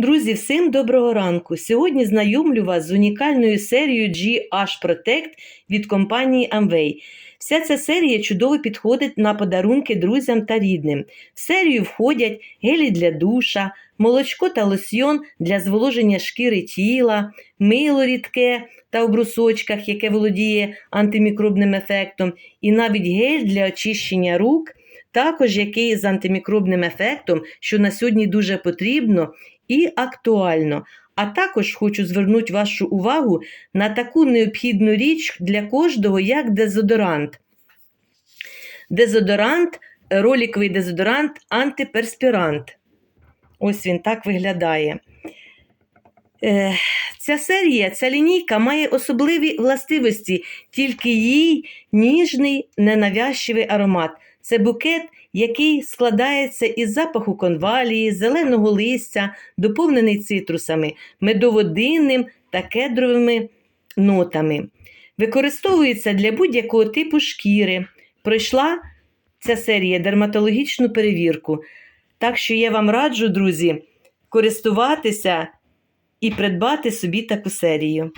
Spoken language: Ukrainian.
Друзі, всім доброго ранку! Сьогодні знайомлю вас з унікальною серією GH Protect від компанії Amway. Вся ця серія чудово підходить на подарунки друзям та рідним. В серію входять гелі для душа, молочко та лосьйон для зволоження шкіри тіла, мило рідке та у брусочках, яке володіє антимікробним ефектом, і навіть гель для очищення рук, також який з антимікробним ефектом, що на сьогодні дуже потрібно і актуально. А також хочу звернути вашу увагу на таку необхідну річ для кожного, як дезодорант. Дезодорант, роліковий дезодорант, антиперспірант. Ось він так виглядає. Е, Ця серія, ця лінійка має особливі властивості, тільки їй ніжний, ненавязчивий аромат. Це букет, який складається із запаху конвалії, зеленого листя, доповнений цитрусами, медоводинним та кедровими нотами. Використовується для будь-якого типу шкіри. Пройшла ця серія дерматологічну перевірку. Так що я вам раджу, друзі, користуватися і придбати собі таку серію.